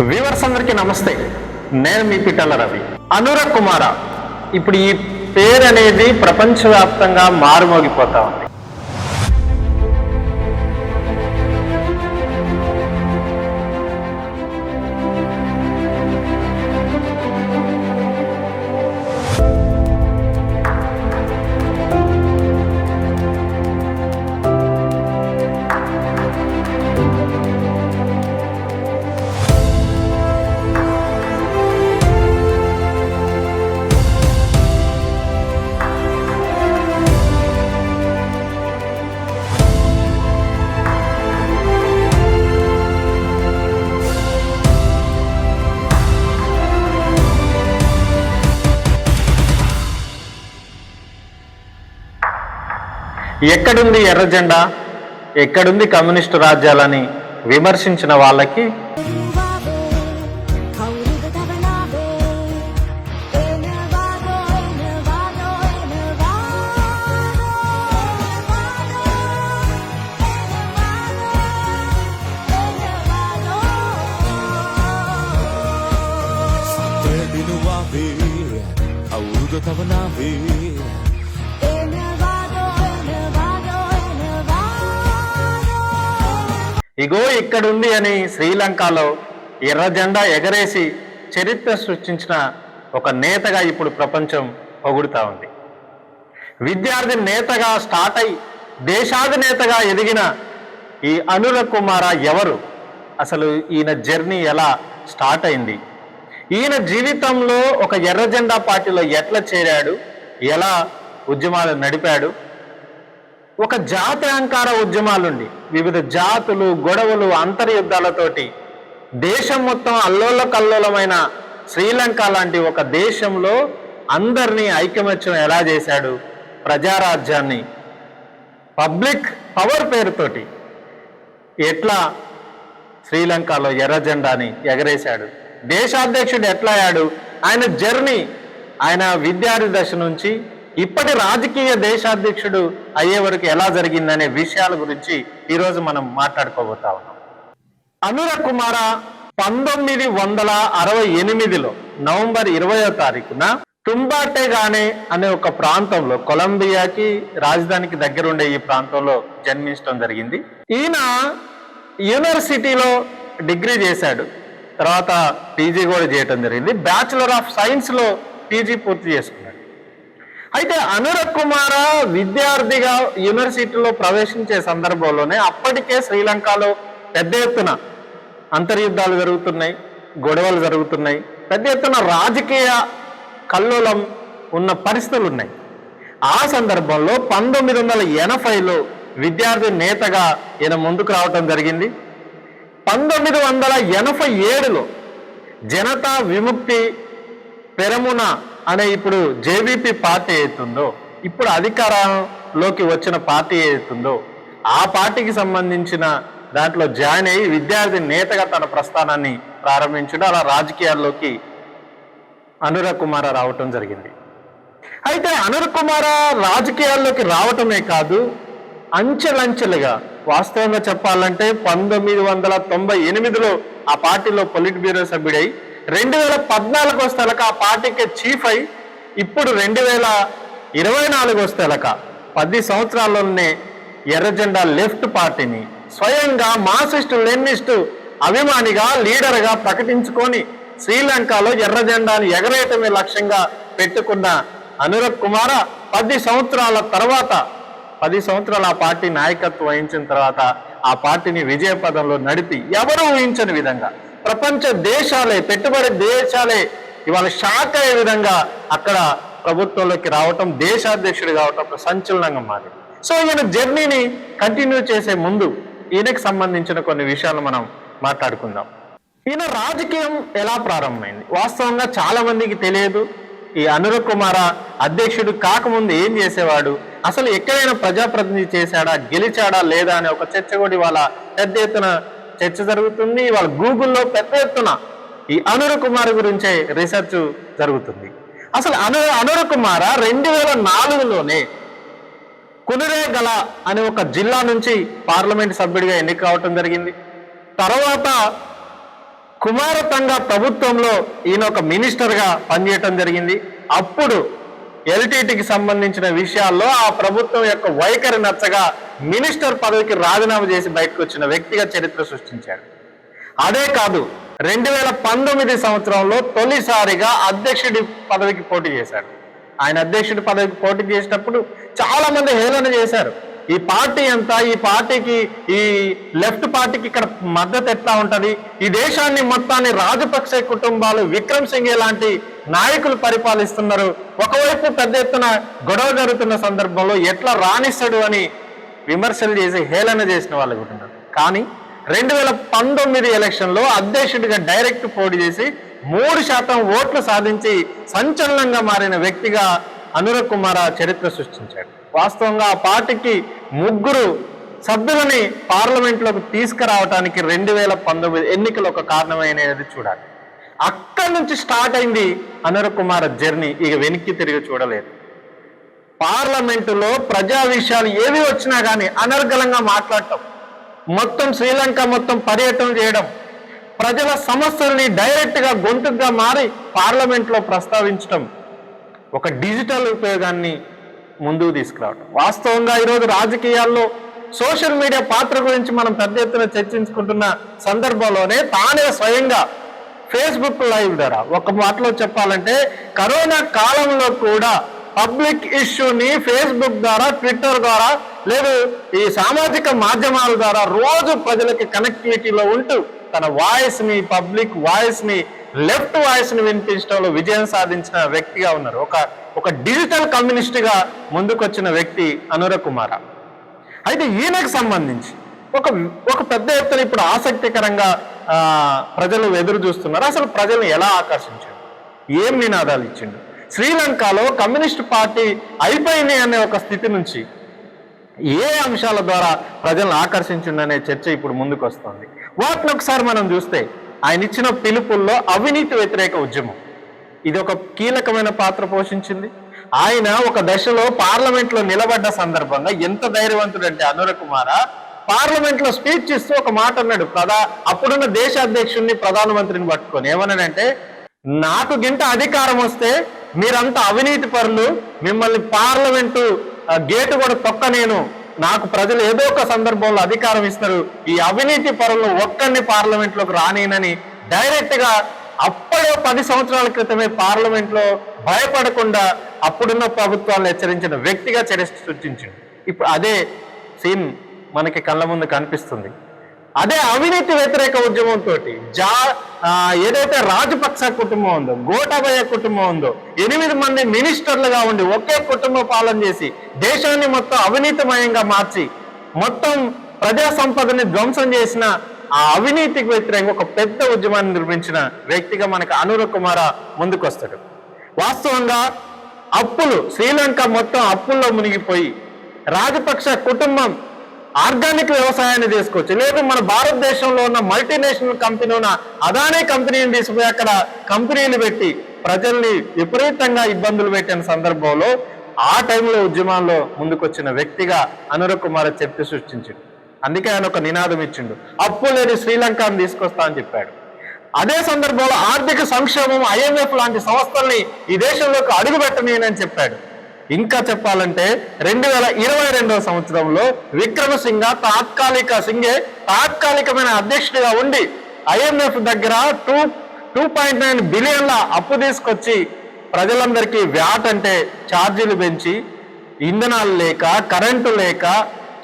Viewers అందరికీ నమస్తే. నేను మీ పిట్టల రవి. అనురగ్ కుమార. ఇప్పుడు ఈ పేరు అనేది ప్రపంచవ్యాప్తంగా మారుమోగిపోతా ఉంది. ఎక్కడుంది ఎర్ర జెండా? ఎక్కడుంది కమ్యూనిస్టు రాజ్యాలని విమర్శించిన వాళ్ళకి ఇగో ఇక్కడుంది అని శ్రీలంకలో ఎర్ర జెండా ఎగరేసి చరిత్ర సృష్టించిన ఒక నేతగా ఇప్పుడు ప్రపంచం పొగుడుతూ ఉంది. విద్యార్థి నేతగా స్టార్ట్ అయి దేశాధినేతగా ఎదిగిన ఈ అనుల కుమార ఎవరు? అసలు ఈయన జర్నీ ఎలా స్టార్ట్ అయింది? ఈయన జీవితంలో ఒక ఎర్ర జెండా పార్టీలో ఎట్లా చేరాడు? ఎలా ఉద్యమాలు నడిపాడు? ఒక జాతి అహంకార ఉద్యమాలుండి. వివిధ జాతులు గొడవలు అంతర్యుద్ధాలతోటి దేశం మొత్తం అల్లోల కల్లోలమైన శ్రీలంక లాంటి ఒక దేశంలో అందరినీ ఐకమత్యం ఎలా చేశాడు? ప్రజారాజ్యాన్ని. పబ్లిక్ పవర్ పేరుతోటి ఎట్లా శ్రీలంకలో ఎర్ర జెండాని ఎగరేశాడు? దేశాధ్యక్షుడు ఎట్లా అయ్యాడు ఆయన జర్నీ ఆయన విద్యార్థి దశ నుంచి ఇప్పటి రాజకీయ దేశాధ్యక్షుడు అయ్యే వరకు ఎలా జరిగిందనే విషయాల గురించి ఈరోజు మనం మాట్లాడుకోబోతా ఉన్నాం. అనుర కుమార పంతొమ్మిది వందల అరవై ఎనిమిదిలో నవంబర్ ఇరవయో తారీఖున తుంబాటేగానే అనే ఒక ప్రాంతంలో కొలంబియాకి రాజధానికి దగ్గరుండే ఈ ప్రాంతంలో జన్మించడం జరిగింది. ఈయన యూనివర్సిటీలో డిగ్రీ చేశాడు. తర్వాత పీజీ కూడా చేయటం జరిగింది. బ్యాచులర్ ఆఫ్ సైన్స్లో పీజీ పూర్తి చేసుకున్నాడు. అయితే అనురగ్ కుమార విద్యార్థిగా యూనివర్సిటీలో ప్రవేశించే సందర్భంలోనే అప్పటికే శ్రీలంకలో పెద్ద ఎత్తున అంతర్యుద్ధాలు జరుగుతున్నాయి గొడవలు జరుగుతున్నాయి. పెద్ద ఎత్తున రాజకీయ కల్లోలం ఉన్న పరిస్థితులు ఉన్నాయి ఆ సందర్భంలో పంతొమ్మిది వందల ఎనభైలో విద్యార్థి నేతగా ఈయన ముందుకు రావటం జరిగింది. పంతొమ్మిది వందల ఎనభై ఏడులో జనతా విముక్తి పెరమున అనే ఇప్పుడు జేబీపీ పార్టీ అవుతుందో ఇప్పుడు అధికారంలోకి వచ్చిన పార్టీ ఏతుందో ఆ పార్టీకి సంబంధించిన దాంట్లో జాయిన్ అయ్యి విద్యార్థి నేతగా తన ప్రస్థానాన్ని ప్రారంభించడం అలా రాజకీయాల్లోకి అనురగ్ కుమార రావటం జరిగింది. అయితే అనురగ్ కుమార రాజకీయాల్లోకి రావటమే కాదు అంచెలంచెలుగా వాస్తవంగా చెప్పాలంటే పంతొమ్మిది వందల తొంభై ఎనిమిదిలో ఆ పార్టీలో పొలిట్ బ్యూరో సభ్యుడై రెండు వేల పద్నాలుగు వస్తేలక ఆ పార్టీకి చీఫ్ అయి ఇప్పుడు రెండు వేల ఇరవై నాలుగు వస్తేలక పది సంవత్సరాల్లోనే ఎర్రజెండా లెఫ్ట్ పార్టీని స్వయంగా మాసిస్టు లెనినిస్టు అభిమానిగా లీడర్గా ప్రకటించుకొని శ్రీలంకలో ఎర్ర జెండాను ఎగరేయటమే లక్ష్యంగా పెట్టుకున్న అనురగ్ కుమార పది సంవత్సరాల తర్వాత పది సంవత్సరాలు ఆ పార్టీ నాయకత్వం వహించిన తర్వాత ఆ పార్టీని విజయపదంలో నడిపి ఎవరు ఊహించని విధంగా ప్రపంచ దేశాలే పెట్టుబడి దేశాలే ఇవాళ షాక్ అయ్యే విధంగా అక్కడ ప్రభుత్వంలోకి రావటం దేశాధ్యక్షుడు కావటం ఒక సంచలనంగా మారింది. సో ఈయన జర్నీని కంటిన్యూ చేసే ముందు ఈయనకి సంబంధించిన కొన్ని విషయాలు మనం మాట్లాడుకుందాం. ఈయన రాజకీయం ఎలా ప్రారంభమైంది? వాస్తవంగా చాలా మందికి తెలియదు. ఈ అనురగ్ కుమార అధ్యక్షుడు కాకముందు ఏం చేసేవాడు? అసలు ఎక్కడైనా ప్రజాప్రతినిధి చేశాడా గెలిచాడా లేదా అనే ఒక చర్చ కూడా ఇవాళ పెద్ద ఎత్తున చర్చ జరుగుతుంది. ఇవాళ గూగుల్లో పెద్ద ఎత్తున ఈ అనురు కుమార్ గురించే రీసెర్చ్ జరుగుతుంది. అసలు అను అనురు కుమార రెండు వేల నాలుగులోనే కునిరేగల అనే ఒక జిల్లా నుంచి పార్లమెంట్ సభ్యుడిగా ఎన్నిక కావటం జరిగింది. తర్వాత కుమారతంగా ప్రభుత్వంలో ఈయన ఒక మినిస్టర్గా పనిచేయటం జరిగింది. అప్పుడు ఎల్టీటీకి సంబంధించిన విషయాల్లో ఆ ప్రభుత్వం యొక్క వైఖరి నచ్చగా మినిస్టర్ పదవికి రాజీనామా చేసి బయటకు వచ్చిన వ్యక్తిగా చరిత్ర సృష్టించాడు అదే కాదు రెండు వేల పంతొమ్మిది సంవత్సరంలో తొలిసారిగా అధ్యక్షుడి పదవికి పోటీ చేశాడు ఆయన అధ్యక్షుడి పదవికి పోటీ చేసినప్పుడు చాలా మంది హేళన చేశారు. ఈ పార్టీ ఎంత ఈ పార్టీకి ఈ లెఫ్ట్ పార్టీకి ఇక్కడ మద్దతు ఎట్లా ఉంటది? ఈ దేశాన్ని మొత్తాన్ని రాజపక్సే కుటుంబాలు విక్రమ్ సింగే లాంటి నాయకులు పరిపాలిస్తున్నారు. ఒకవైపు పెద్ద ఎత్తున గొడవ జరుగుతున్న సందర్భంలో ఎట్లా రాణిస్తాడు అని విమర్శలు చేసి హేళన చేసిన వాళ్ళు కూడా ఉన్నారు. కానీ రెండు వేల పంతొమ్మిది ఎలక్షన్లో అధ్యక్షుడిగా డైరెక్ట్ పోటీ చేసి మూడు శాతం ఓట్లు సాధించి సంచలనంగా మారిన వ్యక్తిగా అనురగ్ కుమార్ చరిత్ర సృష్టించాడు. వాస్తవంగా ఆ పార్టీకి ముగ్గురు సభ్యులని పార్లమెంట్లోకి తీసుకురావడానికి రెండు వేల పంతొమ్మిది ఎన్నికలు ఒక కారణమైనది చూడాలి. అక్కడి నుంచి స్టార్ట్ అయింది అనురగ్ కుమార్ జర్నీ. ఇక వెనక్కి తిరిగి చూడలేదు. పార్లమెంటులో ప్రజా విషయాలు ఏవి వచ్చినా కానీ అనర్గళంగా మాట్లాడటం మొత్తం శ్రీలంక మొత్తం పర్యటన చేయడం ప్రజల సమస్యల్ని డైరెక్ట్గా గొంతుగా మారి పార్లమెంట్లో ప్రస్తావించడం ఒక డిజిటల్ ఉపయోగాన్ని ముందుకు తీసుకురావడం వాస్తవంగా ఈరోజు రాజకీయాల్లో సోషల్ మీడియా పాత్ర గురించి మనం పెద్ద ఎత్తున చర్చించుకుంటున్న సందర్భంలోనే తానే స్వయంగా ఫేస్బుక్ లైవ్ ద్వారా ఒక మాటలో చెప్పాలంటే కరోనా కాలంలో కూడా పబ్లిక్ ఇష్యూని ఫేస్బుక్ ద్వారా ట్విట్టర్ ద్వారా లేదు ఈ సామాజిక మాధ్యమాల ద్వారా రోజు ప్రజలకి కనెక్టివిటీలో ఉంటూ తన వాయిస్ని పబ్లిక్ వాయిస్ని లెఫ్ట్ వాయిస్ని వినిపించడంలో విజయం సాధించిన వ్యక్తిగా ఉన్నారు. ఒక ఒక డిజిటల్ కమ్యూనిస్ట్గా ముందుకొచ్చిన వ్యక్తి అనురగ్ కుమార. అయితే ఈయనకు సంబంధించి ఒక ఒక పెద్ద ఎత్తున ఇప్పుడు ఆసక్తికరంగా ప్రజలు ఎదురు చూస్తున్నారు. అసలు ప్రజలను ఎలా ఆకర్షించాడు ఏం నినాదాలు ఇచ్చిండు? శ్రీలంకలో కమ్యూనిస్ట్ పార్టీ అయిపోయింది అనే ఒక స్థితి నుంచి ఏ అంశాల ద్వారా ప్రజలను ఆకర్షించిండనే చర్చ ఇప్పుడు ముందుకు వస్తుంది వాటిని ఒకసారి మనం చూస్తే ఆయన ఇచ్చిన పిలుపుల్లో అవినీతి వ్యతిరేక ఉద్యమం. ఇది ఒక కీలకమైన పాత్ర పోషించింది. ఆయన ఒక దశలో పార్లమెంట్లో నిలబడ్డ సందర్భంగా ఎంత ధైర్యవంతుడంటే అనుర కుమార పార్లమెంట్లో స్పీచ్ ఇస్తూ ఒక మాట అన్నాడు. ప్రధా అప్పుడున్న దేశ అధ్యక్షుడిని ప్రధానమంత్రిని పట్టుకొని ఏమన్నాడంటే నాకు గింట అధికారం వస్తే మీరంతా అవినీతి పరులు మిమ్మల్ని పార్లమెంటు గేటు కూడా తొక్క నేను నాకు ప్రజలు ఏదో ఒక సందర్భంలో అధికారం ఇస్తారు. ఈ అవినీతి పరులను ఒక్కరిని పార్లమెంట్లోకి రానేనని డైరెక్ట్గా అప్పుడే పది సంవత్సరాల క్రితమే పార్లమెంట్లో భయపడకుండా అప్పుడున్న ప్రభుత్వాలను హెచ్చరించిన వ్యక్తిగా చర్య సృష్టించింది ఇప్పుడు అదే సీన్ మనకి కళ్ళ ముందు కనిపిస్తుంది. అదే అవినీతి వ్యతిరేక ఉద్యమంతో జా ఏదైతే రాజపక్స కుటుంబం ఉందో గోటాబయ్య కుటుంబం ఉందో ఎనిమిది మంది మినిస్టర్లుగా ఉండి ఒకే కుటుంబ పాలన చేసి దేశాన్ని మొత్తం అవినీతిమయంగా మార్చి మొత్తం ప్రజా సంపదని ధ్వంసం చేసిన ఆ అవినీతికి వ్యతిరేకంగా ఒక పెద్ద ఉద్యమాన్ని నిర్మించిన వ్యక్తిగా మనకి అనురగ్ కుమార ముందుకొస్తాడు. వాస్తవంగా అప్పులు శ్రీలంక మొత్తం అప్పుల్లో మునిగిపోయి రాజపక్ష కుటుంబం ఆర్గానిక్ వ్యవసాయాన్ని తీసుకోవచ్చు లేదు మన భారతదేశంలో ఉన్న మల్టీనేషనల్ కంపెనీ ఉన్న అదానే కంపెనీని తీసుకుపోయి అక్కడ కంపెనీలు పెట్టి ప్రజల్ని విపరీతంగా ఇబ్బందులు పెట్టిన సందర్భంలో ఆ టైంలో ఉద్యమాల్లో ముందుకొచ్చిన వ్యక్తిగా అనురగ్ కుమార్ చెప్తే సృష్టించాడు. అందుకే ఆయన ఒక నినాదం ఇచ్చిండు. అప్పు లేని శ్రీలంకను తీసుకొస్తా అని చెప్పాడు. అదే సందర్భంలో ఆర్థిక సంక్షేమం ఐఎంఎఫ్ లాంటి సంస్థల్ని ఈ దేశంలోకి అడుగుపెట్టనీయనని చెప్పాడు. ఇంకా చెప్పాలంటే రెండు వేల ఇరవై రెండవ సంవత్సరంలో విక్రమసింగ తాత్కాలిక సింగే తాత్కాలికమైన అధ్యక్షుడిగా ఉండి ఐఎంఎఫ్ దగ్గర టూ టూ పాయింట్ నైన్ బిలియన్ల అప్పు తీసుకొచ్చి ప్రజలందరికీ వ్యాట్ అంటే ఛార్జీలు పెంచి ఇంధనాలు లేక కరెంటు లేక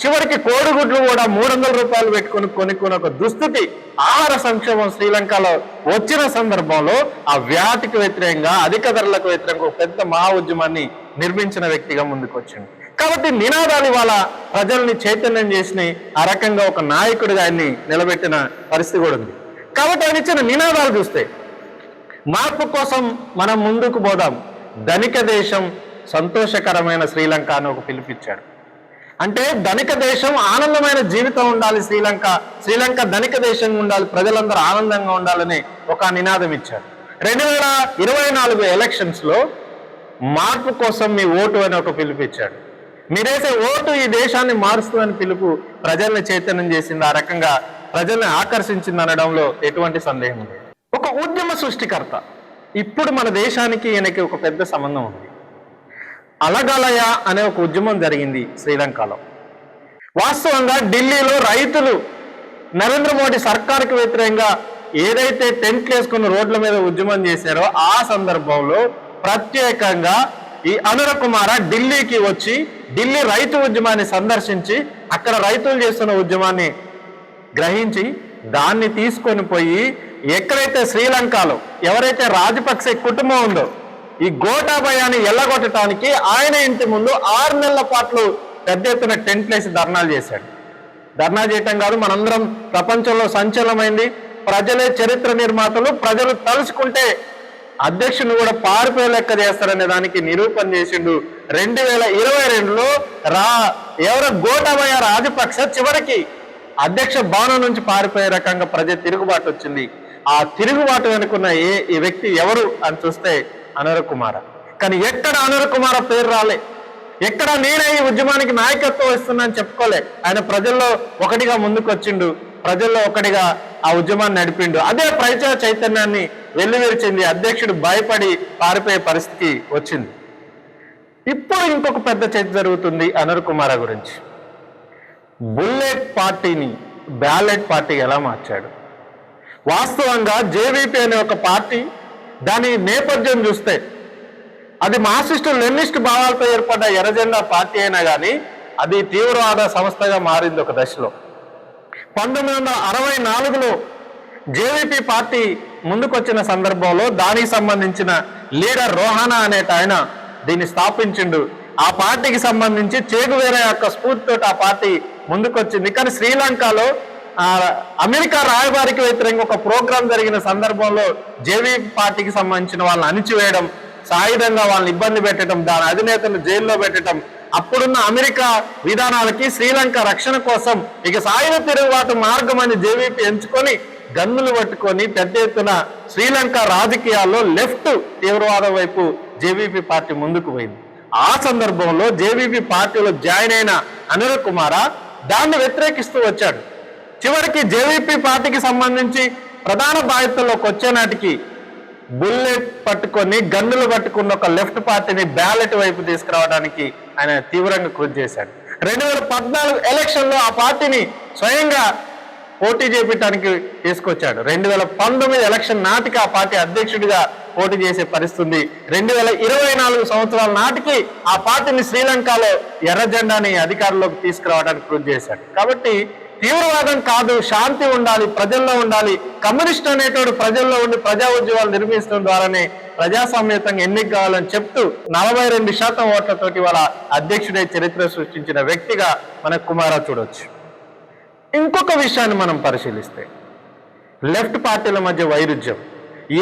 చివరికి కోడిగుడ్లు కూడా మూడు వందల రూపాయలు పెట్టుకొని కొనుక్కునే ఒక దుస్థితి. ఆహార సంక్షేమం శ్రీలంకలో వచ్చిన సందర్భంలో ఆ వ్యాటికి వ్యతిరేకంగా అధిక ధరలకు వ్యతిరేకంగా ఒక పెద్ద మహా ఉద్యమాన్ని నిర్మించిన వ్యక్తిగా ముందుకొచ్చింది కాబట్టి నినాదాలు ఇవాళ ప్రజల్ని చైతన్యం చేసిన ఆ రకంగా ఒక నాయకుడిగా ఆయన్ని నిలబెట్టిన పరిస్థితి కూడా ఉంది. కాబట్టి ఆయన ఇచ్చిన నినాదాలు చూస్తే మార్పు కోసం మనం ముందుకు పోదాం. ధనిక దేశం సంతోషకరమైన శ్రీలంక అని ఒక పిలుపిచ్చాడు అంటే ధనిక దేశం ఆనందమైన జీవితం ఉండాలి శ్రీలంక. శ్రీలంక ధనిక దేశంగా ఉండాలి ప్రజలందరూ ఆనందంగా ఉండాలని ఒక నినాదం ఇచ్చారు. రెండు వేల ఇరవై నాలుగు ఎలక్షన్స్లో మార్పు కోసం మీ ఓటు అని ఒక పిలుపు ఇచ్చాడు. మీరేసే ఓటు ఈ దేశాన్ని మారుస్తుందని పిలుపు ప్రజల్ని చైతన్యం చేసింది ఆ రకంగా ప్రజల్ని ఆకర్షించింది అనడంలో ఎటువంటి సందేహం లేదు. ఒక ఉద్యమ సృష్టికర్త. ఇప్పుడు మన దేశానికి ఈయనకి ఒక పెద్ద సంబంధం ఉంది. అలగలయ అనే ఒక ఉద్యమం జరిగింది శ్రీలంకలో. వాస్తవంగా ఢిల్లీలో రైతులు నరేంద్ర మోడీ సర్కార్కి వ్యతిరేకంగా ఏదైతే టెంట్ వేసుకున్న రోడ్ల మీద ఉద్యమం చేశారో ఆ సందర్భంలో ప్రత్యేకంగా ఈ అనుర కుమార ఢిల్లీకి వచ్చి ఢిల్లీ రైతు ఉద్యమాన్ని సందర్శించి అక్కడ రైతులు చేస్తున్న ఉద్యమాన్ని గ్రహించి దాన్ని తీసుకొని పోయి ఎక్కడైతే శ్రీలంకలో ఎవరైతే రాజపక్సే కుటుంబం ఉందో ఈ గోటాభయాన్ని ఎల్లగొట్టడానికి ఆయన ఇంటి ముందు ఆరు నెలల పాటు పెద్ద ఎత్తున టెంట్లేసి ధర్నాలు చేశాడు. ధర్నా చేయటం కాదు మనందరం ప్రపంచంలో సంచలనమైంది. ప్రజలే చరిత్ర నిర్మాతలు ప్రజలు తలుచుకుంటే అధ్యక్షుని కూడా పారిపోయే లెక్క చేస్తారనే దానికి నిరూపణ చేసిండు రెండు వేల ఇరవై రెండులో రా ఎవరో గోటాబయ రాజపక్ష చివరికి అధ్యక్ష భవనం నుంచి పారిపోయే రకంగా ప్రజ తిరుగుబాటు వచ్చింది. ఆ తిరుగుబాటు వెనుకున్న ఏ ఈ వ్యక్తి ఎవరు అని చూస్తే అనరకుమార. కానీ ఎక్కడ అనరకుమార పేరు రాలే. ఎక్కడ నేనే ఈ ఉద్యమానికి నాయకత్వం ఇస్తున్నా అని చెప్పుకోలే. ఆయన ప్రజల్లో ఒకటిగా ముందుకు వచ్చిండు ప్రజల్లో ఒకటిగా ఆ ఉద్యమాన్ని నడిపిండు. అదే ప్రజా చైతన్యాన్ని వెల్లువిరిచింది. అధ్యక్షుడు భయపడి పారిపోయే పరిస్థితి వచ్చింది. ఇప్పుడు ఇంకొక పెద్ద చర్చ జరుగుతుంది అనర్ కుమార గురించి. బుల్లెట్ పార్టీని బ్యాలెట్ పార్టీ ఎలా మార్చాడు? వాస్తవంగా జేవీపీ అనే ఒక పార్టీ దాని నేపథ్యం చూస్తే అది మార్క్సిస్టు లెనిస్ట్ భావాలతో ఏర్పడ్డ ఎర్రజెండా పార్టీ అయినా కానీ అది తీవ్రవాద సంస్థగా మారింది ఒక దశలో. పంతొమ్మిది వందల అరవై నాలుగులో జేవీపీ పార్టీ ముందుకొచ్చిన సందర్భంలో దానికి సంబంధించిన లీడర్ రోహానా అనేట ఆయన దీన్ని స్థాపించిండు. ఆ పార్టీకి సంబంధించి చేగువేర యొక్క స్ఫూర్తితో ఆ పార్టీ ముందుకొచ్చింది. కానీ శ్రీలంకలో అమెరికా రాయబారికి వ్యతిరేకంగా ఒక ప్రోగ్రాం జరిగిన సందర్భంలో జేవీ పార్టీకి సంబంధించిన వాళ్ళని అణిచివేయడం సాయుధంగా వాళ్ళని ఇబ్బంది పెట్టడం దాని అధినేతను జైల్లో పెట్టడం అప్పుడున్న అమెరికా విధానాలకి శ్రీలంక రక్షణ కోసం ఇక సాయుధ తిరుగుబాటు మార్గం అని జేవీపీ ఎంచుకొని గన్నులు పట్టుకొని పెద్ద ఎత్తున శ్రీలంక రాజకీయాల్లో లెఫ్ట్ తీవ్రవాదం వైపు జేవీపీ పార్టీ ముందుకు పోయింది. ఆ సందర్భంలో జేవీపీ పార్టీలో జాయిన్ అయిన అనిల్ కుమార దాన్ని వ్యతిరేకిస్తూ వచ్చాడు. చివరికి జేవీపీ పార్టీకి సంబంధించి ప్రధాన బాధ్యతల్లోకి వచ్చేనాటికి బుల్లెట్ పట్టుకొని గన్నులు పట్టుకున్న ఒక లెఫ్ట్ పార్టీని బ్యాలెట్ వైపు తీసుకురావడానికి ఆయన తీవ్రంగా కృషి చేశాడు. రెండు వేల పద్నాలుగు ఎలక్షన్లో ఆ పార్టీని స్వయంగా పోటీ చేపించడానికి తీసుకొచ్చాడు. రెండు వేల పంతొమ్మిది ఎలక్షన్ నాటికి ఆ పార్టీ అధ్యక్షుడిగా పోటీ చేసే పరిస్థితుంది రెండు వేల ఇరవై నాలుగు సంవత్సరాల నాటికి ఆ పార్టీని శ్రీలంకలో ఎర్ర జెండాని అధికారంలోకి తీసుకురావడానికి కృషి చేశాడు. కాబట్టి తీవ్రవాదం కాదు శాంతి ఉండాలి ప్రజల్లో ఉండాలి. కమ్యూనిస్ట్ అనేటోడు ప్రజల్లో ఉండి ప్రజా ఉద్యోగాలు నిర్మించడం ద్వారానే ప్రజాస్వామ్యతంగా ఎన్నిక కావాలని చెప్తూ నలభై రెండు శాతం ఓట్లతోటి వాళ్ళ అధ్యక్షుడే చరిత్ర సృష్టించిన వ్యక్తిగా మన కుమారా చూడొచ్చు. ఇంకొక విషయాన్ని మనం పరిశీలిస్తే లెఫ్ట్ పార్టీల మధ్య వైరుధ్యం.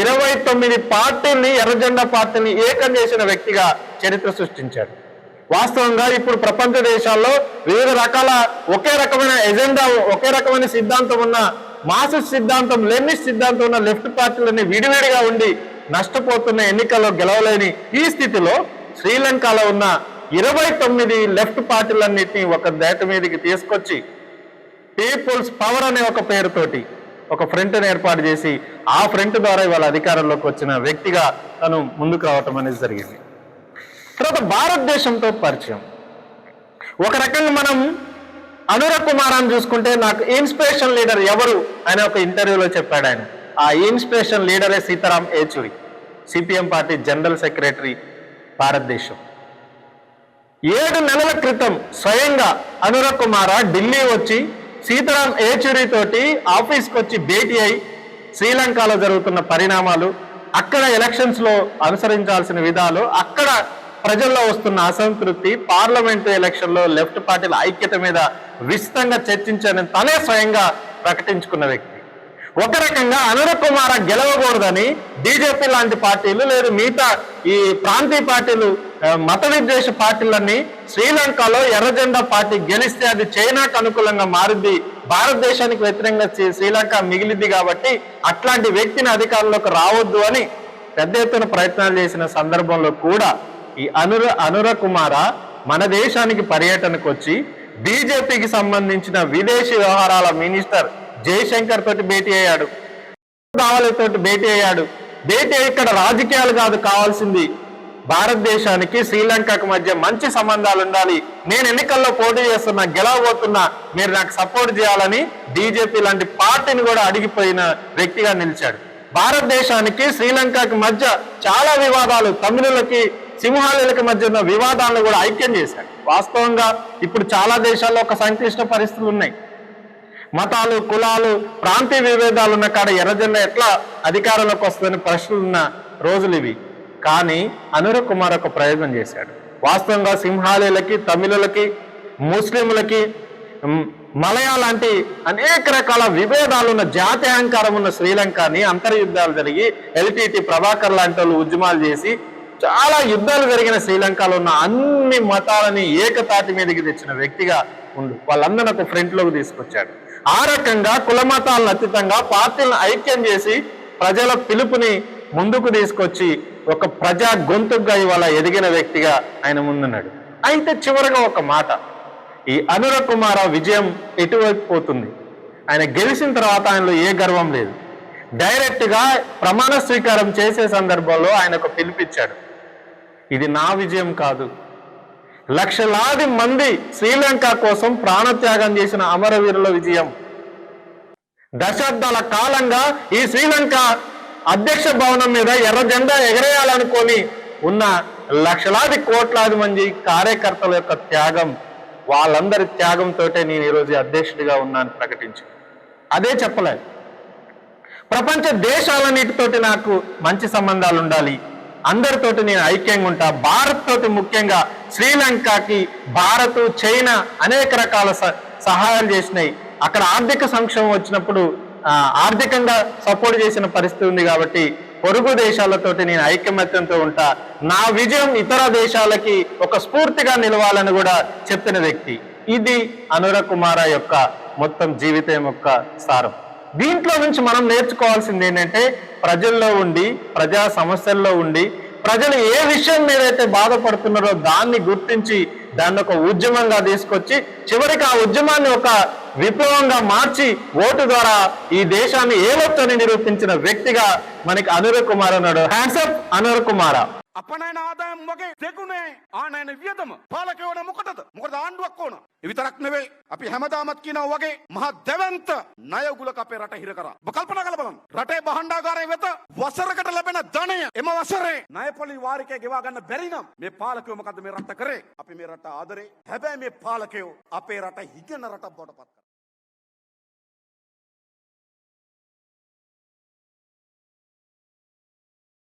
ఇరవై తొమ్మిది పార్టీల్ని ఎర్రజెండా పార్టీని ఏకం చేసిన వ్యక్తిగా చరిత్ర సృష్టించాడు. వాస్తవంగా ఇప్పుడు ప్రపంచ దేశాల్లో వివిధ రకాల ఒకే రకమైన ఎజెండా ఒకే రకమైన సిద్ధాంతం ఉన్న మాసిస్ట్ సిద్ధాంతం లెనిస్ట్ సిద్ధాంతం ఉన్న లెఫ్ట్ పార్టీలని విడివిడిగా ఉండి నష్టపోతున్న ఎన్నికల్లో గెలవలేని ఈ స్థితిలో శ్రీలంకలో ఉన్న ఇరవై తొమ్మిది లెఫ్ట్ పార్టీలన్నింటినీ ఒక దేట మీదకి తీసుకొచ్చి పీపుల్స్ పవర్ అనే ఒక పేరుతోటి ఒక ఫ్రంట్ని ఏర్పాటు చేసి ఆ ఫ్రంట్ ద్వారా ఇవాళ అధికారంలోకి వచ్చిన వ్యక్తిగా తను ముందుకు రావటం అనేది జరిగింది. తర్వాత భారతదేశంతో పరిచయం. ఒక రకంగా మనం అనుర కుమారాన్ని చూసుకుంటే నాకు ఇన్స్పిరేషన్ లీడర్ ఎవరు అనే ఒక ఇంటర్వ్యూలో చెప్పాడు ఆయన. ఆ inspiration లీడరే Sitaram Yechury CPM party general secretary భారతదేశం. ఏడు నెలల క్రితం స్వయంగా అనుర కుమార ఢిల్లీ వచ్చి సీతారాం ఏచూరి తోటి ఆఫీస్కి వచ్చి భేటీ అయి శ్రీలంకలో జరుగుతున్న పరిణామాలు అక్కడ ఎలక్షన్స్లో అనుసరించాల్సిన విధాలు అక్కడ ప్రజల్లో వస్తున్న అసంతృప్తి పార్లమెంటు ఎలక్షన్లో లెఫ్ట్ పార్టీల ఐక్యత మీద విస్తృతంగా చర్చించని తనే స్వయంగా ప్రకటించుకున్న వ్యక్తి. ఒక రకంగా అనుర కుమార గెలవకూడదని బీజేపీ లాంటి పార్టీలు లేదు మిగతా ఈ ప్రాంతీయ పార్టీలు మత విద్వేష పార్టీలన్నీ శ్రీలంకలో ఎర్రజెండా పార్టీ గెలిస్తే అది చైనాకు అనుకూలంగా మారింది భారతదేశానికి వ్యతిరేకంగా శ్రీలంక మిగిలింది కాబట్టి అట్లాంటి వ్యక్తిని అధికారంలోకి రావద్దు అని పెద్ద ఎత్తున ప్రయత్నాలు చేసిన సందర్భంలో కూడా ఈ అనుర అనుర కుమార మన దేశానికి పర్యటనకు వచ్చి బీజేపీకి సంబంధించిన విదేశీ వ్యవహారాల మినిస్టర్ జయశంకర్ తోటి భేటీ అయ్యాడు. తోటి భేటీ అయ్యాడు. భేటీ అయ్యి ఇక్కడ రాజకీయాలు కాదు కావాల్సింది భారతదేశానికి శ్రీలంకకు మధ్య మంచి సంబంధాలు ఉండాలి. నేను ఎన్నికల్లో పోటీ చేస్తున్నా గెలవబోతున్నా మీరు నాకు సపోర్ట్ చేయాలని బీజేపీ లాంటి పార్టీని కూడా అడిగిపోయిన వ్యక్తిగా నిలిచాడు. భారతదేశానికి శ్రీలంకకి మధ్య చాలా వివాదాలు తమిళులకి సింహాలకి మధ్య ఉన్న వివాదాలను కూడా ఐక్యం చేశాడు వాస్తవంగా ఇప్పుడు చాలా దేశాల్లో ఒక సంక్లిష్ట పరిస్థితులు ఉన్నాయి. మతాలు కులాలు ప్రాంతీయ విభేదాలు ఉన్న కాడ ఎర్రజెండ ఎట్లా అధికారంలోకి వస్తుందని ప్రశ్నలు ఉన్న రోజులు ఇవి. కానీ అనురగ్ కుమార్ ఒక ప్రయోగం చేశాడు. వాస్తవంగా సింహాలీలకి తమిళులకి ముస్లింలకి మలయా లాంటి అనేక రకాల విభేదాలు ఉన్న జాతీయాంకారం ఉన్న శ్రీలంకని అంతర్యుద్ధాలు జరిగి ఎల్టీటీ ప్రభాకర్ లాంటి వాళ్ళు ఉద్యమాలు చేసి చాలా యుద్ధాలు జరిగిన శ్రీలంకలో ఉన్న అన్ని మతాలని ఏకతాటి మీదకి తెచ్చిన వ్యక్తిగా ఉండు. వాళ్ళందరినీ ఒక ఫ్రంట్లోకి తీసుకొచ్చాడు. ఆ రకంగా కుల మతాలను అతీతంగా పార్టీలను ఐక్యం చేసి ప్రజల పిలుపుని ముందుకు తీసుకొచ్చి ఒక ప్రజా గొంతుగా ఇవాళ ఎదిగిన వ్యక్తిగా ఆయన ముందున్నాడు. అయితే చివరగా ఒక మాట. ఈ అనుర కుమార విజయం ఎటువైపు పోతుంది? ఆయన గెలిచిన తర్వాత ఆయనలో ఏ గర్వం లేదు. డైరెక్ట్గా ప్రమాణ స్వీకారం చేసే సందర్భంలో ఆయన ఒక పిలిపిచ్చాడు ఇది నా విజయం కాదు. లక్షలాది మంది శ్రీలంక కోసం ప్రాణత్యాగం చేసిన అమరవీరుల విజయం. దశాబ్దాల కాలంగా ఈ శ్రీలంక అధ్యక్ష భవనం మీద ఎర్ర జెండా ఎగరేయాలనుకొని ఉన్న లక్షలాది కోట్లాది మంది కార్యకర్తల యొక్క త్యాగం వాళ్ళందరి త్యాగంతో నేను ఈరోజు అధ్యక్షుడిగా ఉన్నాను ప్రకటించి. అదే చెప్పలేదు ప్రపంచ దేశాలన్నిటితోటి నాకు మంచి సంబంధాలు ఉండాలి అందరితోటి నేను ఐక్యంగా ఉంటా. భారత్ తోటి ముఖ్యంగా శ్రీలంకకి భారత్ చైనా అనేక రకాల స- సహాయాలు చేసినాయి. అక్కడ ఆర్థిక సంక్షేమం వచ్చినప్పుడు ఆర్థికంగా సపోర్ట్ చేసిన పరిస్థితి ఉంది కాబట్టి పొరుగు దేశాలతోటి నేను ఐకమత్యంతో ఉంటా. నా విజయం ఇతర దేశాలకి ఒక స్ఫూర్తిగా నిలవాలని కూడా చెప్పిన వ్యక్తి. ఇది అనురగ్ కుమార యొక్క మొత్తం జీవితం యొక్క సారం. దీంట్లో నుంచి మనం నేర్చుకోవాల్సింది ఏంటంటే ప్రజల్లో ఉండి ప్రజా సమస్యల్లో ఉండి ప్రజలు ఏ విషయం మీదైతే బాధపడుతున్నారో దాన్ని గుర్తించి దాన్ని ఒక ఉద్యమంగా తీసుకొచ్చి చివరికి ఆ ఉద్యమాన్ని ఒక విప్లవంగా మార్చి ఓటు ద్వారా ఈ దేశాన్ని ఏలొచ్చని నిరూపించిన వ్యక్తిగా మనకి అనురగ్ కుమార్ అన్నాడు. హ్యాండ్సప్ అనురగ్ కుమారా. අපනයන ආදායම් වගේ දෙගුණේ ආනයන වියදම. පාලකවන මොකටද? මොකද ආණ්ඩුවක් ඕන? විතරක් නෙවෙයි අපි හැමදාමත් කියනව වගේ මහා දැවන්ත ණයගුලක අපේ රට හිර කරා. ඔබ කල්පනා කරලා බලන්න. රටේ භාණ්ඩාගාරය වෙත වසරකට ලැබෙන ධනය එම වසරේ ණයපොලි වාරිකය ගෙවා ගන්න බැරි නම් මේ පාලකයෝ මොකද්ද මේ රට කරේ? අපි මේ රට ආදරේ. හැබැයි මේ පාලකයෝ අපේ රට හිගන රටක් බවට පත් කරා.